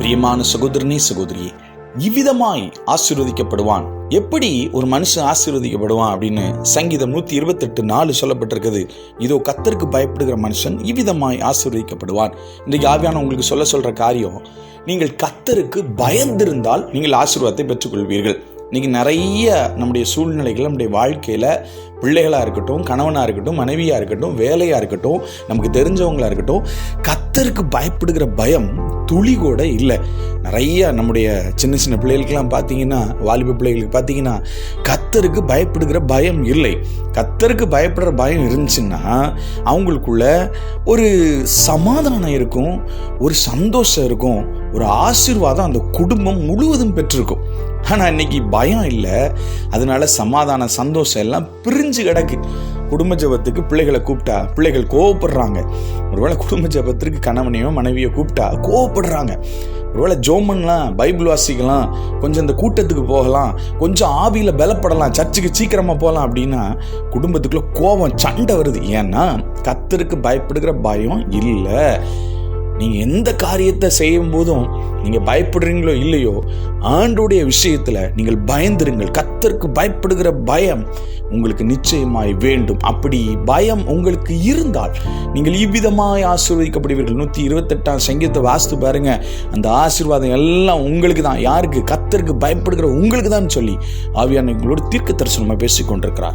பிரியமான சகோதரனே சகோதரியே இவ்விதமாய் ஆசீர்வதிக்கப்படுவான். எப்படி ஒரு மனுஷன் ஆசீர்வதிக்கப்படுவான் அப்படின்னு சங்கீதம் நூத்தி இருபத்தெட்டு நாலு சொல்லப்பட்டிருக்குது. இதோ கத்தருக்கு பயப்படுகிற மனுஷன் இவ்விதமாய் ஆசீர்வதிக்கப்படுவான். இன்றைக்கு ஆவியான உங்களுக்கு சொல்ல சொல்ற காரியம் நீங்கள் கத்தருக்கு பயந்திருந்தால் நீங்கள் ஆசீர்வாதத்தை பெற்றுக்கொள்வீர்கள். இன்றைக்கி நிறைய நம்முடைய சூழ்நிலைகள் நம்முடைய வாழ்க்கையில் பிள்ளைகளாக இருக்கட்டும் கணவனாக இருக்கட்டும் மனைவியாக இருக்கட்டும் வேலையாக இருக்கட்டும் நமக்கு தெரிஞ்சவங்களாக இருக்கட்டும் கத் கத்தருக்கு பயப்படுகிற பயம் துளி கூட இல்லை. நிறைய நம்முடைய சின்ன சின்ன பிள்ளைகளுக்கெல்லாம் பார்த்தீங்கன்னா வாலிப பிள்ளைகளுக்கு பார்த்தீங்கன்னா கத்தருக்கு பயப்படுகிற பயம் இல்லை. கத்தருக்கு பயப்படுற பயம் இருந்துச்சுன்னா அவங்களுக்குள்ள ஒரு சமாதானம் இருக்கும் ஒரு சந்தோஷம் இருக்கும். ஒரு ஆசிர்வாதம் அந்த குடும்பம் முழுவதும் பெற்றிருக்கும். ஆனால் இன்னைக்கு பயம் இல்லை. அதனால சமாதான சந்தோஷம் எல்லாம் பிரிஞ்சு கிடக்கு. குடும்ப ஜபத்துக்கு பிள்ளைகளை கூப்பிட்டா பிள்ளைகள் கோவப்படுறாங்க. ஒருவேளை குடும்ப ஜபத்திற்கு கணவனையோ மனைவியோ கூப்பிட்டா கோவப்படுறாங்க. ஒருவேளை ஜோமன்லாம் பைபிள் வாசிக்கலாம் கொஞ்சம் இந்த கூட்டத்துக்கு போகலாம் கொஞ்சம் ஆவியில் பலப்படலாம் சர்ச்சுக்கு சீக்கிரமாக போகலாம் அப்படின்னா குடும்பத்துக்குள்ளே கோபம் சண்டை வருது. ஏன்னா கத்தருக்கு பயப்படுகிற பயம் இல்லை. நீங்கள் எந்த காரியத்தை செய்யும் போதும் நீங்கள் பயப்படுறீங்களோ இல்லையோ ஆண்டுடைய விஷயத்தில் நீங்கள் பயந்துருங்கள். கத்தருக்கு பயப்படுகிற பயம் உங்களுக்கு நிச்சயமாய் வேண்டும். அப்படி பயம் உங்களுக்கு இருந்தால் நீங்கள் இவ்விதமாய் ஆசீர்வதிக்கப்படுவீர்கள். நூற்றி இருபத்தெட்டாம் சங்கீதத்தை வாஸ்து பாருங்க. அந்த ஆசீர்வாதம் எல்லாம் உங்களுக்கு தான். யாருக்கு? கத்தருக்கு பயப்படுகிற உங்களுக்கு தான் சொல்லி ஆவியான உங்களோட தீர்க்க தரிசனமாக பேசிக்கொண்டிருக்கிறார்.